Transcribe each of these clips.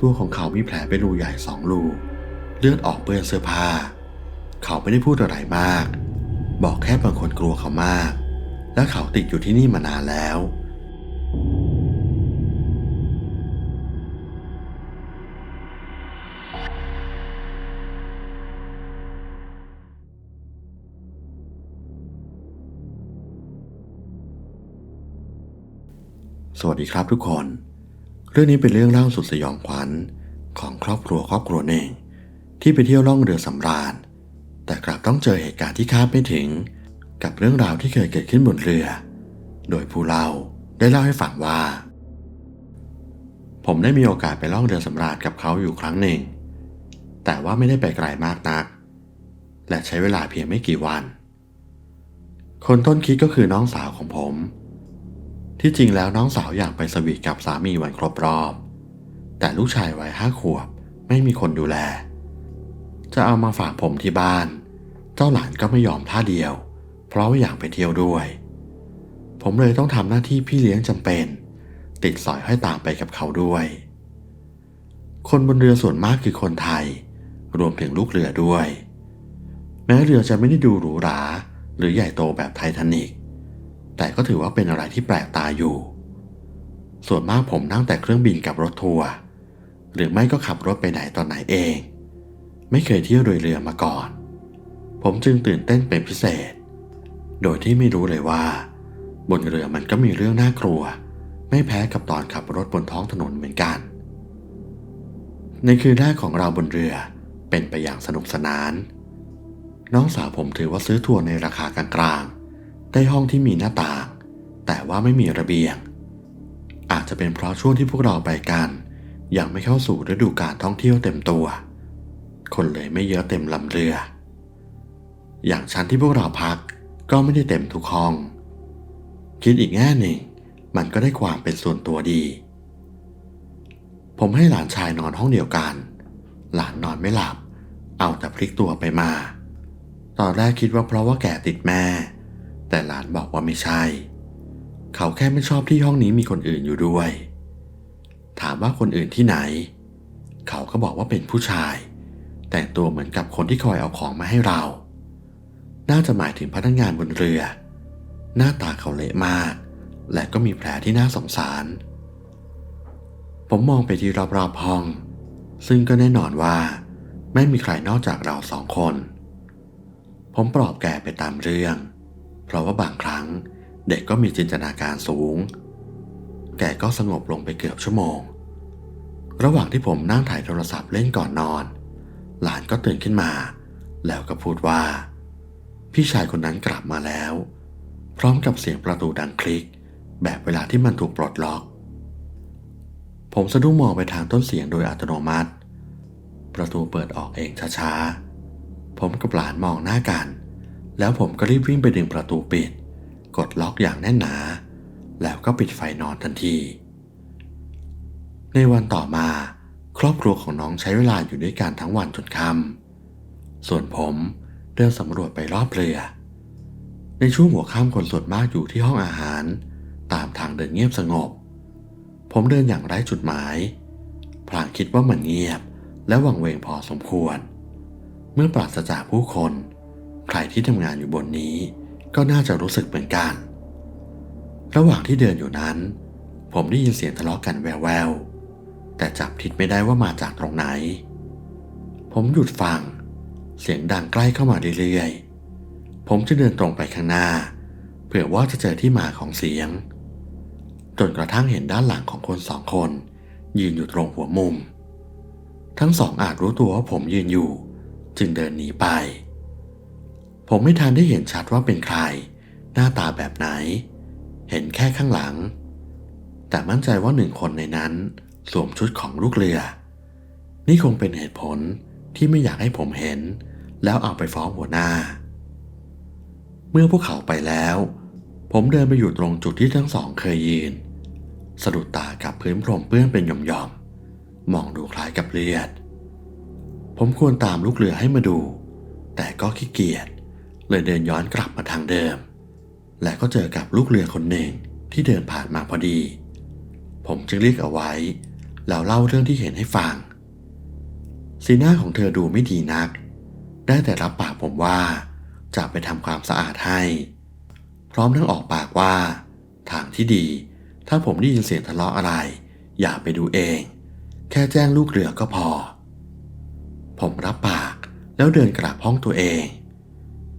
ตัวของเขามีแผลเป็นรูใหญ่สองรู เลือดออกเปื้อนเสื้อผ้า เขาไม่ได้พูดอะไรมาก บอกแค่บางคนกลัวเขามาก และเขาติดอยู่ที่นี่มานานแล้ว สวัสดีครับทุกคน เรื่องนี้เป็นเรื่องเล่าสุดสยองขวัญของครอบครัวครอบครัวหนึ่ง ที่ไปเที่ยวล่องเรือสำราญ แต่กลับต้องเจอเหตุการณ์ที่คาดไม่ถึง กับเรื่องราวที่เคยเกิดขึ้นบนเรือ โดยผู้เล่าได้เล่าให้ฟังว่า ผมได้มีโอกาสไปล่องเรือสำราญกับเขาอยู่ครั้งหนึ่ง แต่ว่าไม่ได้ไปไกลมากนัก และใช้เวลาเพียงไม่กี่วัน คนต้นคิดก็คือน้องสาวของผม ที่จริงแล้วน้องสาวอยากไปสวีทกับสามีวันครบรอบ แต่ลูกชายวัยห้าขวบไม่มีคนดูแล จะเอามาฝากผมที่บ้าน เจ้าหลานก็ไม่ยอมท่าเดียว เพราะว่าอยากไปเที่ยวด้วย ผมเลยต้องทำหน้าที่พี่เลี้ยงจำเป็น ติดสอยให้ตามไปกับเขาด้วย คนบนเรือส่วนมากคือคนไทย รวมถึงลูกเรือด้วย แม้เรือจะไม่ได้ดูหรูหราหรือใหญ่โตแบบไททานิก แต่ก็ถือว่าเป็นอะไรที่แปลกตาอยู่ ส่วนมากผมนั่งแต่เครื่องบินกับรถทัวร์หรือไม่ก็ขับรถไปไหนตอนไหนเอง ไม่เคยเที่ยวโดยเรือมาก่อน ผมจึงตื่นเต้นเป็นพิเศษ โดยที่ไม่รู้เลยว่า บนเรือมันก็มีเรื่องน่ากลัว ไม่แพ้กับตอนขับรถบนท้องถนนเหมือนกัน ในคืนแรกของเราบนเรือเป็นไปอย่างสนุกสนาน น้องสาวผมถือว่าซื้อทัวร์ในราคากลางๆ ได้ห้องที่มีหน้าต่าง แต่ว่าไม่มีระเบียง อาจจะเป็นเพราะช่วงที่พวกเราไปกัน ยังไม่เข้าสู่ฤดูการท่องเที่ยวเต็มตัว คนเลยไม่เยอะเต็มลำเรือ อย่างชั้นที่พวกเราพักก็ไม่ได้เต็มทุกห้อง คิดอีกแง่หนึ่ง มันก็ได้ความเป็นส่วนตัวดี ผมให้หลานชายนอนห้องเดียวกัน หลานนอนไม่หลับ เอาแต่พลิกตัวไปมา ตอนแรกคิดว่าเพราะว่าแก่ติดแม่ แต่หลานบอกว่าไม่ใช่ เขาแค่ไม่ชอบที่ห้องนี้มีคนอื่นอยู่ด้วย ถามว่าคนอื่นที่ไหน เขาก็บอกว่าเป็นผู้ชาย แต่งตัวเหมือนกับคนที่คอยเอาของมาให้เรา น่าจะหมายถึงพนักงานบนเรือ หน้าตาเขาเละมาก และก็มีแผลที่น่าสงสาร ผมมองไปที่รอบๆห้อง ซึ่งก็แน่นอนว่า ไม่มีใครนอกจากเราสองคน ผมปลอบแกไปตามเรื่อง เพราะว่าบางครั้งเด็กก็มีจินตนาการสูง แกก็สงบลงไปเกือบชั่วโมง ระหว่างที่ผมนั่งถ่ายโทรศัพท์เล่นก่อนนอน หลานก็ตื่นขึ้นมา แล้วก็พูดว่า พี่ชายคนนั้นกลับมาแล้ว พร้อมกับเสียงประตูดังคลิก แบบเวลาที่มันถูกปลดล็อก ผมสะดุ้งมองไปทางต้นเสียงโดยอัตโนมัติ ประตูเปิดออกเองช้าๆ ผมกับหลานมองหน้ากัน แล้วผมก็รีบวิ่งไปดึงประตูปิด กดล็อกอย่างแน่นหนา แล้วก็ปิดไฟนอนทันที ในวันต่อมา ครอบครัวของน้องใช้เวลาอยู่ด้วยกันทั้งวันจนค่ำส่วนผมเดินสำรวจไปรอบเรือ ในช่วงหัวค่ำคนส่วนมากอยู่ที่ห้องอาหาร ตามทางเดินเงียบสงบ ผมเดินอย่างไร้จุดหมาย พลางคิดว่ามันเงียบและวังเวงพอสมควร เมื่อปราศจากผู้คน ใครที่ทำงานอยู่บนนี้ ก็น่าจะรู้สึกเหมือนกัน ระหว่างที่เดินอยู่นั้น ผมได้ยินเสียงทะเลาะกันแววๆ แต่จับทิศไม่ได้ว่ามาจากตรงไหน ผมหยุดฟัง เสียงดังใกล้เข้ามาเรื่อยๆ ผมจะเดินตรงไปข้างหน้า เผื่อว่าจะเจอที่มาของเสียง จนกระทั่งเห็นด้านหลังของคนสองคน ยืนอยู่ตรงหัวมุม ทั้งสองอาจรู้ตัวว่าผมยืนอยู่ จึงเดินหนีไป ผมไม่ทันได้เห็นชัดว่าเป็นใคร หน้าตาแบบไหน เห็นแค่ข้างหลัง แต่มั่นใจว่าหนึ่งคนในนั้นสวมชุดของลูกเรือ นี่คงเป็นเหตุผลที่ไม่อยากให้ผมเห็น แล้วเอาไปฟ้องหัวหน้า เมื่อพวกเขาไปแล้ว ผมเดินไปอยู่ตรงจุดที่ทั้งสองเคยยืน สะดุดตากับพื้นพรมเปื้อนเป็นหย่อมๆมองดูคล้ายกับเลือด ผมควรตามลูกเรือให้มาดู แต่ก็ขี้เกียจ เลยเดินย้อนกลับมาทางเดิม และก็เจอกับลูกเรือคนหนึ่งที่เดินผ่านมาพอดี ผมจึงเรียกเอาไว้ แล้วเล่าเรื่องที่เห็นให้ฟัง สีหน้าของเธอดูไม่ดีนัก ได้แต่รับปากผมว่า จะไปทำความสะอาดให้ พร้อมทั้งออกปากว่า ทางที่ดี ถ้าผมได้ยินเสียงทะเลาะอะไร อย่าไปดูเอง แค่แจ้งลูกเรือก็พอ ผมรับปากแล้วเดินกลับห้องตัวเอง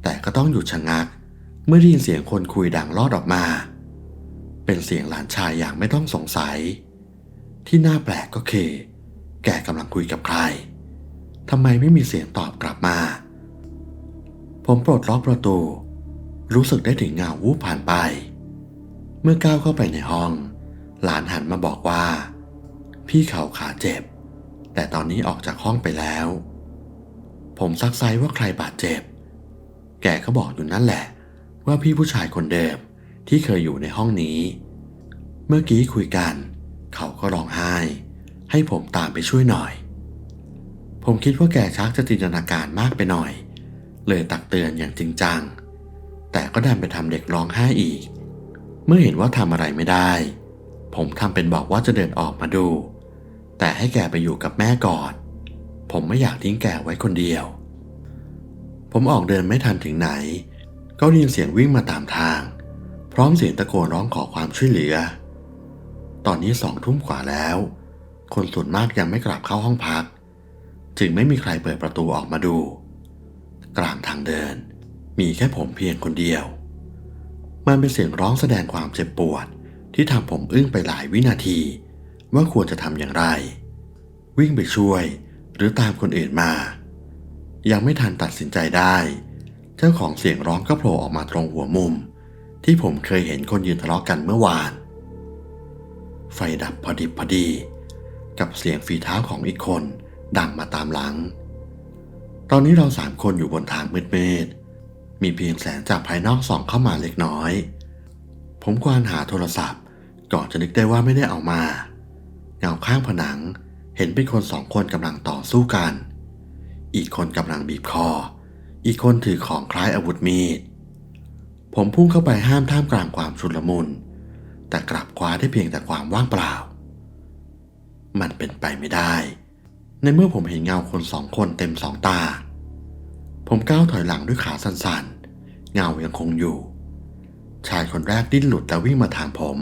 แต่ก็ต้องหยุดชะงัก เมื่อได้ยินเสียงคนคุยดังลอดออกมา เป็นเสียงหลานชายอย่างไม่ต้องสงสัย ที่น่าแปลกก็คือแกกำลังคุยกับใครทำไมไม่มีเสียงตอบกลับมา ผมปลดล็อกประตู รู้สึกได้ถึงเงาวูบผ่านไป เมื่อก้าวเข้าไปในห้อง หลานหันมาบอกว่า พี่เขาขาเจ็บ แต่ตอนนี้ออกจากห้องไปแล้ว ผมซักไซว่าใครบาดเจ็บ แกก็บอกอยู่นั่นแหละ ว่าพี่ผู้ชายคนเดิมที่เคยอยู่ในห้องนี้ เมื่อกี้คุยกัน เขาก็ร้องไห้ ให้ผมตามไปช่วยหน่อย ผมคิดว่าแกชักจะจินตนาการมากไปหน่อย เลยตักเตือนอย่างจริงจัง แต่ก็ดันไปทำเด็กร้องไห้อีก เมื่อเห็นว่าทำอะไรไม่ได้ ผมทำเป็นบอกว่าจะเดินออกมาดู แต่ให้แกไปอยู่กับแม่ก่อน ผมไม่อยากทิ้งแกไว้คนเดียว ผมออกเดินไม่ทันถึงไหน ก็ได้ยินเสียงวิ่งมาตามทาง พร้อมเสียงตะโกนร้องขอความช่วยเหลือ ตอนนี้สองทุ่มกว่าแล้ว คนส่วนมากยังไม่กลับเข้าห้องพัก จึงไม่มีใครเปิดประตูออกมาดู กลางทางเดิน มีแค่ผมเพียงคนเดียว มันเป็นเสียงร้องแสดงความเจ็บปวดที่ทำผมอึ้งไปหลายวินาที ว่าควรจะทำอย่างไร วิ่งไปช่วย หรือตามคนอื่นมา ยังไม่ทันตัดสินใจได้ เจ้าของเสียงร้องก็โผล่ออกมาตรงหัวมุม ที่ผมเคยเห็นคนยืนทะเลาะกันเมื่อวาน ไฟดับพอดิบพอดี กับเสียงฝีเท้าของอีกคนดังมาตามหลัง ตอนนี้เราสามคนอยู่บนทางมืดๆมีเพียงแสงจากภายนอกส่องเข้ามาเล็กน้อย ผมควานหาโทรศัพท์ ก่อนจะนึกได้ว่าไม่ได้เอามา เงาข้างผนังเห็นเป็นคนสองคนกำลังต่อสู้กัน อีกคนกำลังบีบคอ อีกคนถือของคล้ายอาวุธมีด ผมพุ่งเข้าไปห้ามท่ามกลางความชุลมุน แต่กลับคว้าได้เพียงแต่ความว่างเปล่า มันเป็นไปไม่ได้ ในเมื่อผมเห็นเงาคนสองคนเต็มสองตา ผมก้าวถอยหลังด้วยขาสั้นๆ เงายังคงอยู่ ชายคนแรกดิ้นหลุดแล้ววิ่งมาทางผม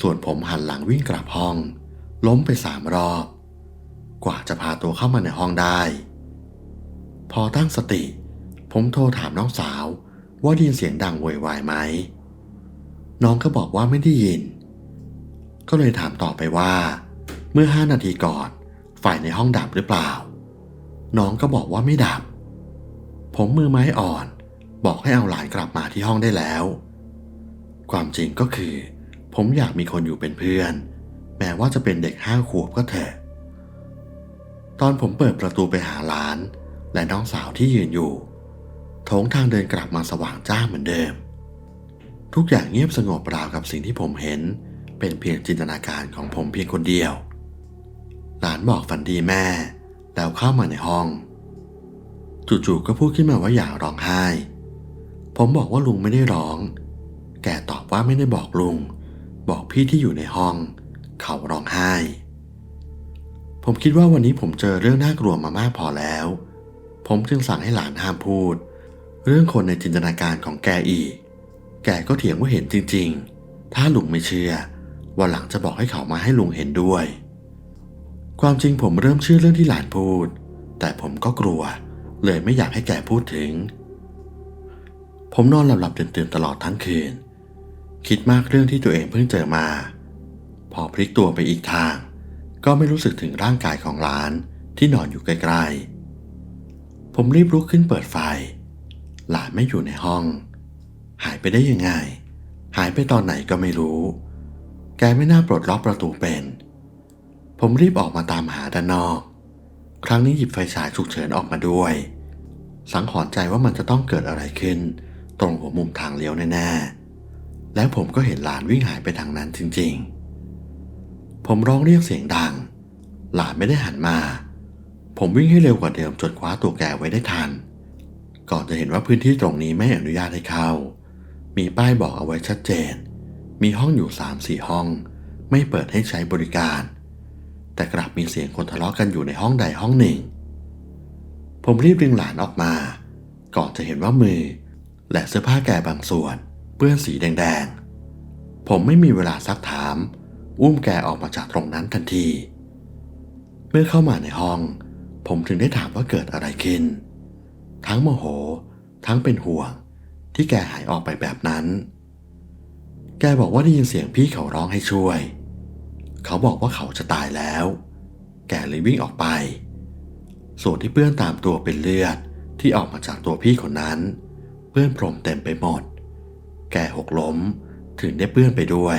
ส่วนผมหันหลังวิ่งกลับห้อง ล้มไปสามรอบกว่าจะพาตัวเข้ามาในห้องได้ พอตั้งสติ ผมโทรถามน้องสาว ว่าได้ยินเสียงดังโวยวายไหม น้องก็บอกว่าไม่ได้ยิน ก็เลยถามต่อไปว่า เมื่อห้านาทีก่อนไฟในห้องดับหรือเปล่า น้องก็บอกว่าไม่ดับ ผมมือไม้อ่อน บอกให้เอาหลานกลับมาที่ห้องได้แล้ว ความจริงก็คือ ผมอยากมีคนอยู่เป็นเพื่อน แม้ว่าจะเป็นเด็กห้าขวบก็เถอะ ตอนผมเปิดประตูไปหาหลาน และน้องสาวที่ยืนอยู่โถงทางเดินกลับมาสว่างจ้าเหมือนเดิม ทุกอย่างเงียบสงบราวกับสิ่งที่ผมเห็น เป็นเพียงจินตนาการของผมเพียงคนเดียว หลานบอกฝันดีแม่ แล้วเข้ามาในห้อง จู่ๆก็พูดขึ้นมาว่าอย่าร้องไห้ ผมบอกว่าลุงไม่ได้ร้อง แกตอบว่าไม่ได้บอกลุง บอกพี่ที่อยู่ในห้อง เขาร้องไห้ ผมคิดว่าวันนี้ผมเจอเรื่องน่ากลัวมามากพอแล้ว ผมจึงสั่งให้หลานห้ามพูด เรื่องคนในจินตนาการของแกอีก แกก็เถียงว่าเห็นจริงๆ ถ้าลุงไม่เชื่อวันหลังจะบอกให้เขามาให้ลุงเห็นด้วย ความจริงผมเริ่มเชื่อเรื่องที่หลานพูด แต่ผมก็กลัว เลยไม่อยากให้แกพูดถึง ผมนอนหลับๆตื่นๆตลอดทั้งคืน คิดมากเรื่องที่ตัวเองเพิ่งเจอมา พอพลิกตัวไปอีกทาง ก็ไม่รู้สึกถึงร่างกายของหลานที่นอนอยู่ใกล้ๆ ผมรีบลุกขึ้นเปิดไฟ หลานไม่อยู่ในห้อง หายไปได้ยังไง หายไปตอนไหนก็ไม่รู้ แกไม่น่าปลดล็อกประตูเป็น ผมรีบออกมาตามหาด้านนอก ครั้งนี้หยิบไฟฉายฉุกเฉินออกมาด้วย สังหรณ์ใจว่ามันจะต้องเกิดอะไรขึ้น ตรงหัวมุมทางเลี้ยวแน่ๆ แล้วผมก็เห็นหลานวิ่งหายไปทางนั้นจริงๆ ผมร้องเรียกเสียงดัง หลานไม่ได้หันมา ผมวิ่งให้เร็วกว่าเดิมจนคว้าตัวแกไว้ได้ทัน ก่อนจะเห็นว่าพื้นที่ตรงนี้ไม่อนุญาตให้เข้า มีป้ายบอกเอาไว้ชัดเจน มีห้องอยู่สามสี่ห้อง ไม่เปิดให้ใช้บริการ แต่กลับมีเสียงคนทะเลาะกันอยู่ในห้องใดห้องหนึ่ง ผมรีบดึงหลานออกมา ก่อนจะเห็นว่ามือ และเสื้อผ้าแกบางส่วน เปื้อนสีแดงๆ ผมไม่มีเวลาซักถาม อุ้มแกออกมาจากตรงนั้นทันที เมื่อเข้ามาในห้อง ผมถึงได้ถามว่าเกิดอะไรขึ้น ทั้งโมโห ทั้งเป็นห่วง ที่แกหายออกไปแบบนั้น แกบอกว่าได้ยินเสียงพี่เขาร้องให้ช่วย เขาบอกว่าเขาจะตายแล้ว แกเลยวิ่งออกไป ส่วนที่เปื้อนตามตัวเป็นเลือดที่ออกมาจากตัวพี่คนนั้น เปื้อนพรมเต็มไปหมด แกหกล้มถึงได้เปื้อนไปด้วย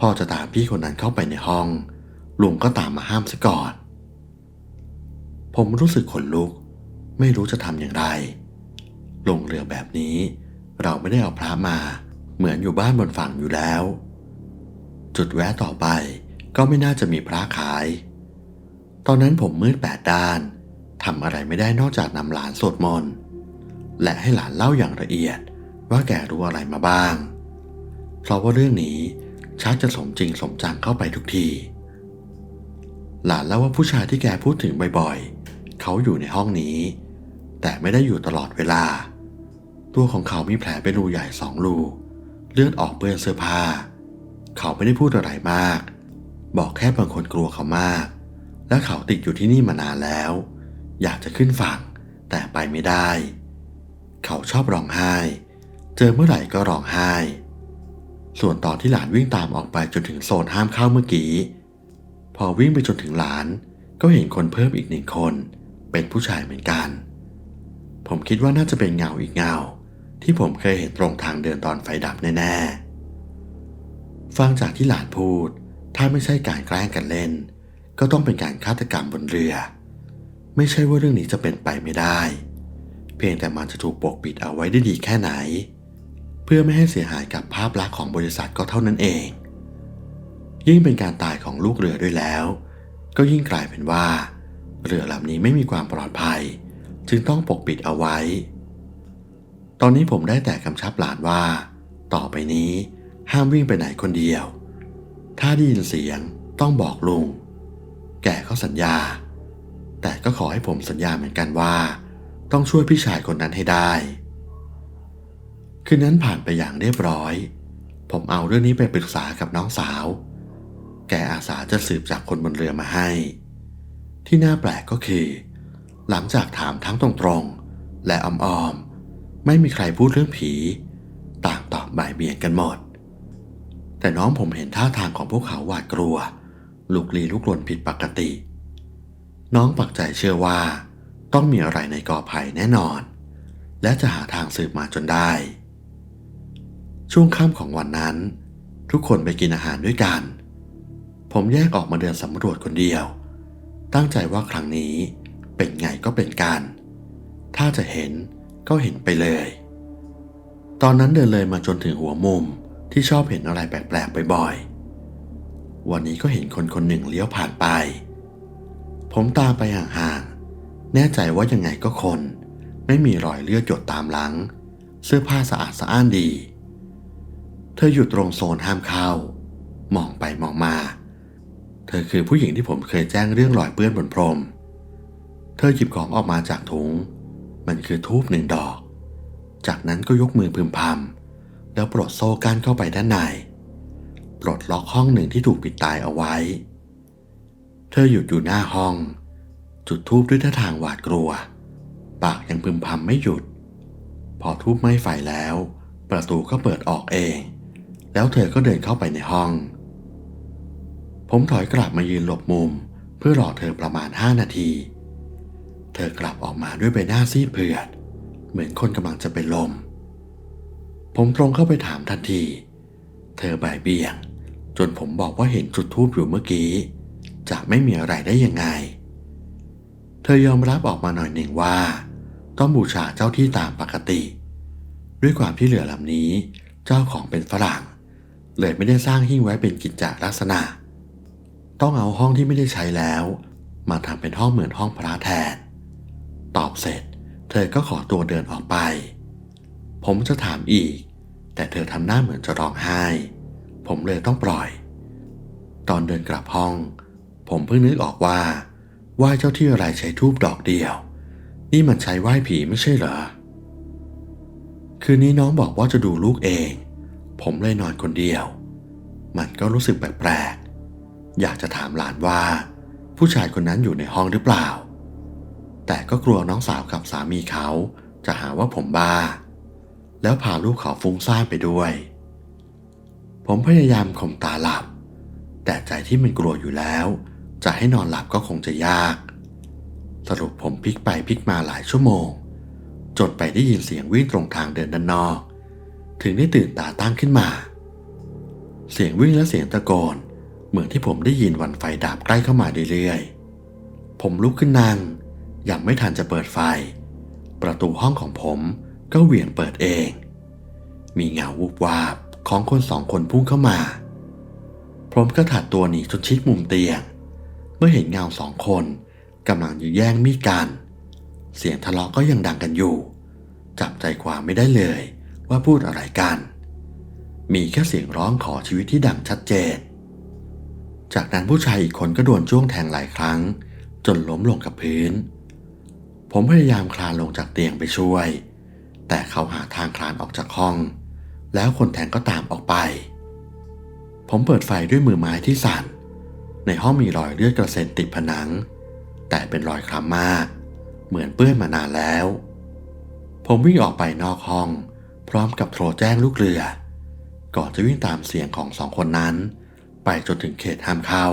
พ่อจะตามพี่คนนั้นเข้าไปในห้องลุงก็ตามมาห้ามซะก่อน ผมรู้สึกขนลุก ไม่รู้จะทำอย่างไร ลงเรือแบบนี้ เราไม่ได้เอาพระมา เหมือนอยู่บ้านบนฝั่งอยู่แล้ว จุดแวะต่อไปก็ไม่น่าจะมีพระขาย ตอนนั้นผมมืดแปดด้านทำอะไรไม่ได้นอกจากนำหลานสวดมนต์และให้หลานเล่าอย่างละเอียดว่าแกรู้อะไรมาบ้าง เพราะว่าเรื่องนี้ชักจะสมจริงสมจังเข้าไปทุกที หลานเล่าว่าผู้ชายที่แกพูดถึงบ่อยๆ เขาอยู่ในห้องนี้ แต่ไม่ได้อยู่ตลอดเวลา ตัวของเขามีแผลเป็นรูใหญ่สองรู เลือดออกเปื้อนเสื้อผ้า เขาไม่ได้พูดอะไรมาก บอกแค่บางคนกลัวเขามาก และเขาติดอยู่ที่นี่มานานแล้ว อยากจะขึ้นฝั่งแต่ไปไม่ได้ เขาชอบร้องไห้ เจอเมื่อไหร่ก็ร้องไห้ ส่วนตอนที่หลานวิ่งตามออกไปจนถึงโซนห้ามเข้าเมื่อกี้ พอวิ่งไปจนถึงหลานก็เห็นคนเพิ่มอีกหนึ่งคน เป็นผู้ชายเหมือนกัน ผมคิดว่าน่าจะเป็นเงาอีกเงา ที่ผมเคยเห็นตรงทางเดินตอนไฟดับแน่ๆ ฟังจากที่หลานพูด ถ้าไม่ใช่การแกล้งกันเล่น ก็ต้องเป็นการฆาตกรรมบนเรือ ไม่ใช่ว่าเรื่องนี้จะเป็นไปไม่ได้ เพียงแต่มันจะถูกปกปิดเอาไว้ได้ดีแค่ไหน เพื่อไม่ให้เสียหายกับภาพลักษณ์ของบริษัทก็เท่านั้นเอง ยิ่งเป็นการตายของลูกเรือด้วยแล้ว ก็ยิ่งกลายเป็นว่า เรือลำนี้ไม่มีความปลอดภัย จึงต้องปกปิดเอาไว้ ตอนนี้ผมได้แต่กำชับหลานว่า ต่อไปนี้ห้ามวิ่งไปไหนคนเดียว ถ้าได้ยินเสียงต้องบอกลุง แกก็สัญญา แต่ก็ขอให้ผมสัญญาเหมือนกันว่า ต้องช่วยพี่ชายคนนั้นให้ได้คืนนั้นผ่านไปอย่างเรียบร้อย ผมเอาเรื่องนี้ไปปรึกษากับน้องสาว แกอาสาจะสืบจากคนบนเรือมาให้ ที่น่าแปลกก็คือ หลังจากถามทั้งตรงๆ และอ้อมๆ ไม่มีใครพูดเรื่องผี ต่างตอบบ่ายเบี่ยงกันหมด แต่น้องผมเห็นท่าทางของพวกเขาหวาดกลัว ลุกลี้ลุกลนผิดปกติ น้องปักใจเชื่อว่า ต้องมีอะไรในกอไผ่แน่นอน และจะหาทางสืบมาจนได้ ช่วงค่ำของวันนั้น ทุกคนไปกินอาหารด้วยกัน ผมแยกออกมาเดินสำรวจคนเดียว ตั้งใจว่าครั้งนี้เป็นไงก็เป็นกันถ้าจะเห็นก็เห็นไปเลย ตอนนั้นเดินเลยมาจนถึงหัวมุมที่ชอบเห็นอะไรแปลกๆบ่อยๆ วันนี้ก็เห็นคนคนหนึ่งเลี้ยวผ่านไป ผมตามไปห่างๆ แน่ใจว่ายังไงก็คน ไม่มีรอยเลือดหยดตามหลัง เสื้อผ้าสะอาดสะอ้านดี เธออยู่ตรงโซนห้ามเข้า มองไปมองมา เธอคือผู้หญิงที่ผมเคยแจ้งเรื่องรอยเปื้อนบนพรม เธอหยิบของออกมาจากถุง มันคือทูบหนึ่งดอก จากนั้นก็ยกมือพึมพำแล้วปลดโซ่ก้านเข้าไปด้านในปลดล็อกห้องหนึ่งที่ถูกปิดตายเอาไว้ เธอหยุดอยู่หน้าห้อง จุดทูบด้วยท่าทางหวาดกลัว ปากยังพึมพำไม่หยุด พอทูบไม้ไฟแล้ว ประตูก็เปิดออกเอง แล้วเธอก็เดินเข้าไปในห้อง ผมถอยกลับมายืนหลบมุม เพื่อรอเธอประมาณห้านาที เธอกลับออกมาด้วยใบหน้าซีดเผือด เหมือนคนกำลังจะเป็นลม ผมตรงเข้าไปถามทันที เธอบ่ายเบี่ยง จนผมบอกว่าเห็นจุดทูบอยู่เมื่อกี้จะไม่มีอะไรได้ยังไง เธอยอมรับออกมาหน่อยหนึ่งว่า ต้องบูชาเจ้าที่ตามปกติ ด้วยความที่เรือลำนี้ เจ้าของเป็นฝรั่ง เลยไม่ได้สร้างหิ้งไว้เป็นกิจจลักษณะ ต้องเอาห้องที่ไม่ได้ใช้แล้ว มาทำเป็นห้องเหมือนห้องพระแทน ตอบเสร็จ เธอก็ขอตัวเดินออกไป ผมจะถามอีก แต่เธอทำหน้าเหมือนจะร้องไห้ ผมเลยต้องปล่อย ตอนเดินกลับห้อง ผมเพิ่งนึกออกว่าไหว้เจ้าที่อะไรใช้ทูบดอกเดียว นี่มันใช้ไหว้ผีไม่ใช่เหรอ คืนนี้น้องบอกว่าจะดูลูกเอง ผมเลยนอนคนเดียว มันก็รู้สึกแปลก อยากจะถามหลานว่า ผู้ชายคนนั้นอยู่ในห้องหรือเปล่า แต่ก็กลัวน้องสาวกับสามีเขาจะหาว่าผมบ้า แล้วพาลูกเขาฟุ้งซ่านไปด้วย ผมพยายามข่มตาหลับ แต่ใจที่มันกลัวอยู่แล้ว จะให้นอนหลับก็คงจะยาก สรุปผมพลิกไปพลิกมาหลายชั่วโมง จนไปได้ยินเสียงวิ่งตรงทางเดินด้านนอก ถึงได้ตื่นตาตั้งขึ้นมา เสียงวิ่งและเสียงตะโกน เหมือนที่ผมได้ยินวันไฟดับใกล้เข้ามาเรื่อยๆ ผมลุกขึ้นนั่งยังไม่ทันจะเปิดไฟ ประตูห้องของผมก็เหวี่ยงเปิดเอง มีเงาวูบวาบของคนสองคนพุ่งเข้ามา ผมก็ถัดตัวหนีจนชิดมุมเตียง เมื่อเห็นเงาสองคนกำลังอยื้อแย่งมีดกัน เสียงทะเลาะก็ยังดังกันอยู่ จับใจความไม่ได้เลยว่าพูดอะไรกัน มีแค่เสียงร้องขอชีวิตที่ดังชัดเจน จากนั้นผู้ชายอีกคนก็โดนจ้วงแทงหลายครั้ง จนล้มลงกับพื้น ผมพยายามคลานลงจากเตียงไปช่วย แต่เขาหาทางคลานออกจากห้อง แล้วคนแทงก็ตามออกไป ผมเปิดไฟด้วยมือไม้ที่สั่น ในห้องมีรอยเลือดกระเซ็นติดผนัง แต่เป็นรอยคล้ำมาก เหมือนเปื้อนมานานแล้ว ผมวิ่งออกไปนอกห้อง พร้อมกับโทรแจ้งลูกเรือ ก่อนจะวิ่งตามเสียงของสองคนนั้น ไปจนถึงเขตห้ามเข้า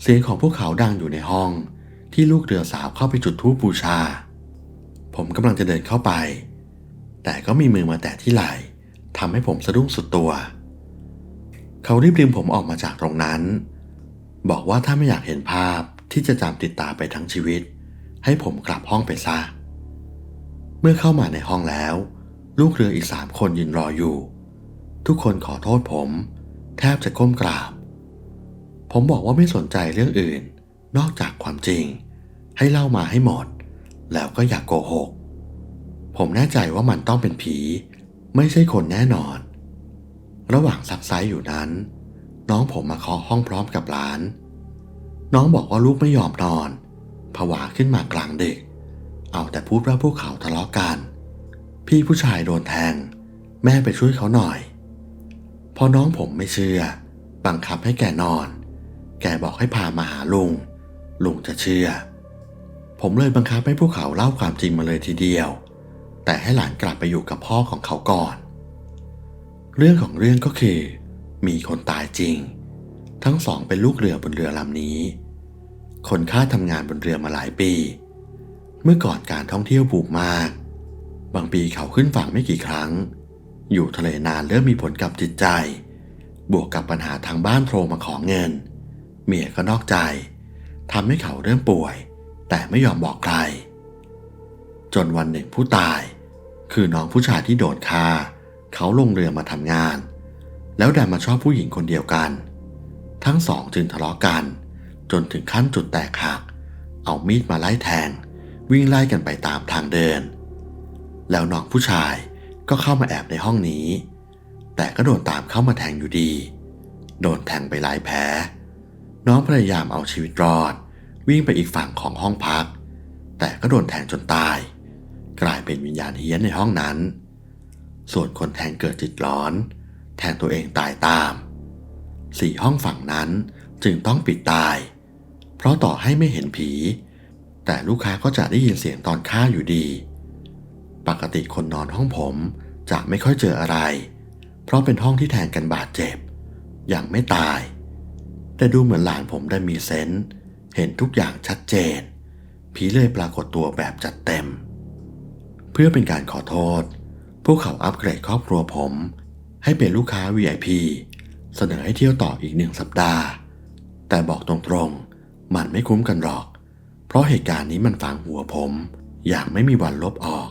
เสียงของพวกเขาดังอยู่ในห้องที่ลูกเรือสาวเข้าไปจุดธูปบูชา ผมกำลังจะเดินเข้าไป แต่ก็มีมือมาแตะที่ไหล่ทำให้ผมสะดุ้งสุดตัว เขารีบดึงผมออกมาจากตรงนั้น บอกว่าถ้าไม่อยากเห็นภาพที่จะจำติดตาไปทั้งชีวิต ให้ผมกลับห้องไปซะ เมื่อเข้ามาในห้องแล้ว ลูกเรืออีกสามคนยืนรออยู่ ทุกคนขอโทษผม แทบจะก้มกราบ ผมบอกว่าไม่สนใจเรื่องอื่น นอกจากความจริง ให้เล่ามาให้หมด แล้วก็อย่ากโกหก ผมแน่ใจว่ามันต้องเป็นผี ไม่ใช่คนแน่นอน ระหว่างซักไซอยู่นั้น น้องผมมาเคาะห้องพร้อมกับหลาน น้องบอกว่าลูกไม่ยอมนอนผวาขึ้นมากลางดึก เอาแต่พูดว่าพวกเขาทะเลาะกัน พี่ผู้ชายโดนแทง แม่ไปช่วยเขาหน่อย พอน้องผมไม่เชื่อ บังคับให้แกนอน แกบอกให้พามาหาลุง ลุงจะเชื่อ ผมเลยบังคับให้พวกเขาเล่าความจริงมาเลยทีเดียว แต่ให้หลานกลับไปอยู่กับพ่อของเขาก่อน เรื่องของเรื่องก็คือ มีคนตายจริง ทั้งสองเป็นลูกเรือบนเรือลำนี้ คนค่าทำงานบนเรือมาหลายปี เมื่อก่อนการท่องเที่ยวบูมมาก บางปีเขาขึ้นฝั่งไม่กี่ครั้ง อยู่ทะเลนานเริ่มมีผลกับจิตใจ บวกกับปัญหาทางบ้านโทรมาขอเงิน เมียก็นอกใจทำให้เขาเริ่มป่วย แต่ไม่ยอมบอกใคร จนวันหนึ่งผู้ตาย คือน้องผู้ชายที่โดนฆ่าเขาลงเรือมาทำงาน แล้วดันมาชอบผู้หญิงคนเดียวกัน ทั้งสองจึงทะเลาะกัน จนถึงขั้นจุดแตกหัก เอามีดมาไล่แทง วิ่งไล่กันไปตามทางเดิน แล้วน้องผู้ชาย ก็เข้ามาแอบในห้องนี้ แต่ก็โดนตามเข้ามาแทงอยู่ดี โดนแทงไปหลายแผลน้องพยายามเอาชีวิตรอด วิ่งไปอีกฝั่งของห้องพัก แต่ก็โดนแทงจนตาย กลายเป็นวิญญาณเฮี้ยนในห้องนั้น ส่วนคนแทงเกิดจิตร้อน แทงตัวเองตายตามสี่ห้องฝั่งนั้นจึงต้องปิดตาย เพราะต่อให้ไม่เห็นผี แต่ลูกค้าก็จะได้ยินเสียงตอนฆ่าอยู่ดี ปกติคนนอนห้องผม จะไม่ค่อยเจออะไร เพราะเป็นห้องที่แทงกันบาดเจ็บ อย่างไม่ตาย แต่ดูเหมือนหลานผมได้มีเซนส์เห็นทุกอย่างชัดเจน ผีเลยปรากฏตัวแบบจัดเต็ม เพื่อเป็นการขอโทษ พวกเขาอัปเกรดครอบครัวผม ให้เป็นลูกค้า VIP เสนอให้เที่ยวต่ออีกหนึ่งสัปดาห์ แต่บอกตรงๆ มันไม่คุ้มกันหรอก เพราะเหตุการณ์นี้มันฝังหัวผม อย่างไม่มีวันลบออก